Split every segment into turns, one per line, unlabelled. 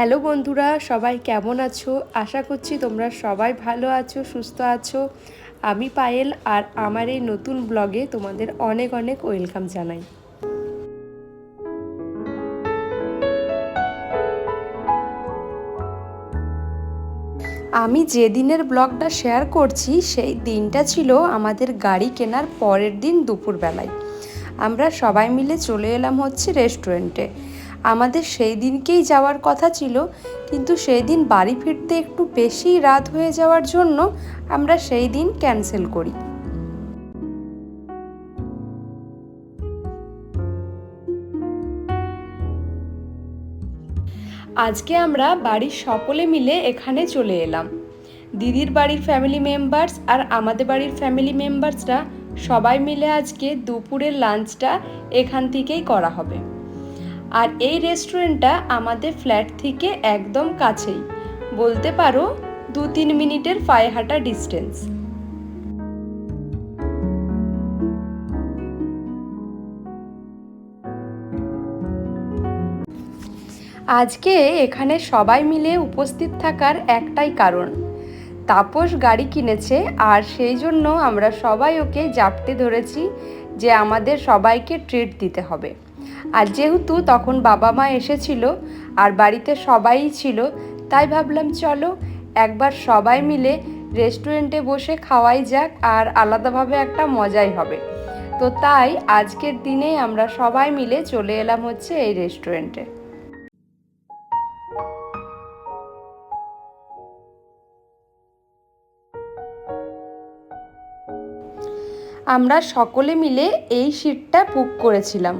Hello বন্ধুরা, সবাই কেমন আছো? আশা করছি তোমরা সবাই ভালো আছো, সুস্থ আছো। আমি পায়েল আর আমার এই নতুন ব্লগে তোমাদের অনেক অনেক ওয়েলকাম জানাই। আমি যে দিনের ব্লগটা শেয়ার করছি, সেই দিনটা ছিল আমাদের গাড়ি কেনার পরের দিন দুপুরবেলায়। আমরা সবাই মিলে চলে এলাম হচ্ছে রেস্টুরেন্টে। আমাদের সেই দিনকেই যাওয়ার কথা ছিল, কিন্তু সেই দিন বাড়ি ফিরতে একটু বেশি রাত হয়ে যাওয়ার জন্য আমরা সেই দিন ক্যান্সেল করি। আজকে আমরা বাড়ির সকলে মিলে এখানে চলে এলাম। দিদির বাড়ির ফ্যামিলি মেম্বার্স আর আমাদের বাড়ির ফ্যামিলি মেম্বার্সরা সবাই মিলে আজকে দুপুরের লাঞ্চটা এখান থেকেই করা হবে। আর এই রেস্টুরেন্টটা আমাদের ফ্ল্যাট থেকে একদম কাছেই। বলতে পারো দু তিন মিনিটের পায়ে হাঁটা ডিস্টেন্স আজকে এখানে সবাই মিলে উপস্থিত থাকার একটাই কারণ। তাপস গাড়ি কিনেছে আর সেই জন্য আমরা সবাই ওকে জাপটে ধরেছি যে আমাদের সবাইকে ট্রিট দিতে হবে। আর যেহেতু তখন বাবা মা এসেছিল আর বাড়িতে সবাই ছিল, তাই ভাবলাম চলো একবার সবাই মিলে রেস্টুরেন্টে বসে খাওয়াই যাক আর আলাদাভাবে একটা মজাই হবে। তো তাই আজকের দিনে আমরা সবাই মিলে চলে এলাম হচ্ছে এই রেস্টুরেন্টে। আমরা সকলে মিলে এই সিটটা বুক করেছিলাম।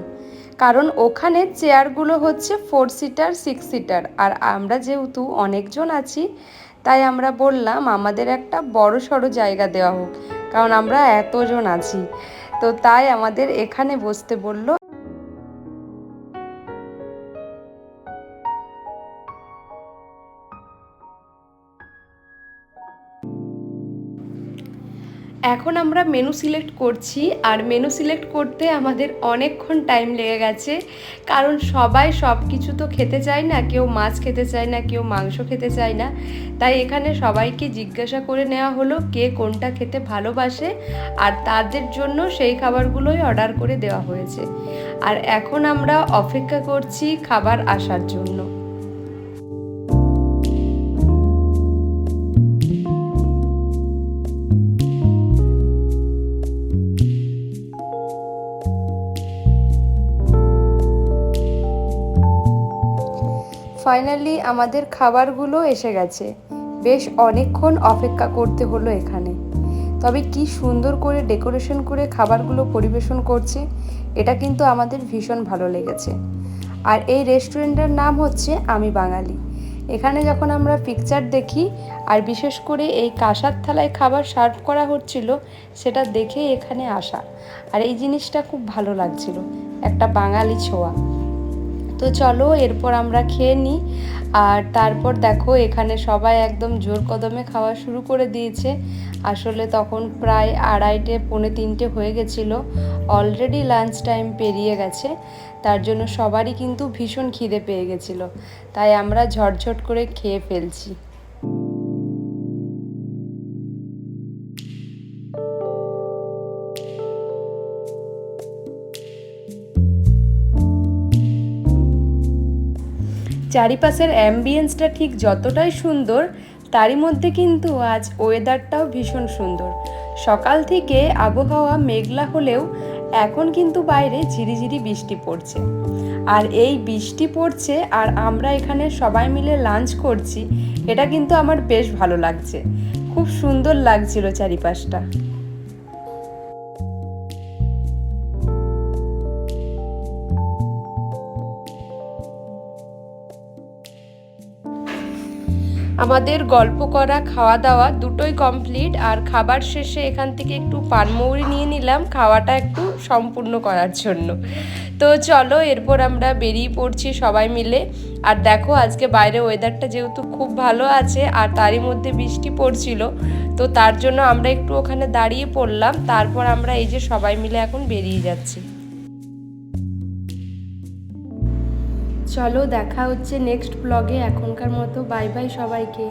কারণ ওখানে চেয়ারগুলো হচ্ছে ফোর সিটার সিক্স সিটার আর আমরা যেহেতু অনেকজন আছি, তাই আমরা বললাম আমাদের একটা বড় সড়ো জায়গা দেওয়া হোক, কারণ আমরা এতজন আছি। তো তাই আমাদের এখানে বসতে বলল এখন আমরা মেনু সিলেক্ট করছি, আর মেনু সিলেক্ট করতে আমাদের অনেকক্ষণ টাইম লেগে গেছে। কারণ সবাই সব কিছু তো খেতে চায় না, কেউ মাছ খেতে চায় না, কেউ মাংস খেতে চায় না। তাই এখানে সবাইকে জিজ্ঞাসা করে নেওয়া হলো কে কোনটা খেতে ভালোবাসে, আর তাদের জন্য সেই খাবারগুলোই অর্ডার করে দেওয়া হয়েছে। আর এখন আমরা অপেক্ষা করছি খাবার আসার জন্য। ফাইনালি আমাদের খাবারগুলো এসে গেছে। বেশ অনেকক্ষণ অপেক্ষা করতে হলো এখানে। তবে কি সুন্দর করে ডেকোরেশন করে খাবারগুলো পরিবেশন করছে, এটা কিন্তু আমাদের ভীষণ ভালো লেগেছে। আর এই রেস্টুরেন্টের নাম হচ্ছে আমি বাঙালি। এখানে যখন আমরা পিকচার দেখি, আর বিশেষ করে এই কাঁসার থালায় খাবার সার্ভ করা হচ্ছিল, সেটা দেখে এখানে আসা। আর এই জিনিসটা খুব ভালো লাগছিল, একটা বাঙালি ছোঁয়া। তো চলো, এরপর আমরা খেয়ে নিই আর তারপর দেখো, এখানে সবাই একদম জোর কদমে খাওয়া শুরু করে দিয়েছে। আসলে তখন প্রায় আড়াইটে, পৌনে তিনটে হয়ে গেছিল। অলরেডি লাঞ্চ টাইম পেরিয়ে গেছে। তার জন্য সবারই কিন্তু ভীষণ খিদে পেয়ে গেছিল। তাই আমরা ঝটঝট করে খেয়ে ফেলছি। চারিপাশের অ্যাম্বিয়েন্সটা ঠিক যতটাই সুন্দর, তারই মধ্যে কিন্তু আজ ওয়েদারটাও ভীষণ সুন্দর। সকাল থেকে আবহাওয়া মেঘলা হলেও এখন কিন্তু বাইরে ঝিরিঝিরি বৃষ্টি পড়ছে। আর এই বৃষ্টি পড়ছে আর আমরা এখানে সবাই মিলে লাঞ্চ করছি, এটা কিন্তু আমার বেশ ভালো লাগছে। খুব সুন্দর লাগছিল চারিপাশটা। আমাদের গল্প করা, খাওয়া দাওয়া দুটোই কমপ্লিট আর খাবার শেষে এখান থেকে একটু পানমৌরি নিয়ে নিলাম। খাওয়াটা একটু সম্পূর্ণ করার জন্য। তো চলো, এরপর আমরা বেরিয়ে পড়ছি সবাই মিলে। আর দেখো, আজকে বাইরে ওয়েদারটা যেহেতু খুব ভালো আছে আর তারই মধ্যে বৃষ্টি পড়ছিল, তো তার জন্য আমরা একটু ওখানে দাঁড়িয়ে পড়লাম। তারপর আমরা এই যে সবাই মিলে এখন বেরিয়ে যাচ্ছি। চলো দেখা হচ্ছে নেক্সট ব্লগে এখনকার মতো বাই বাই সবাইকে।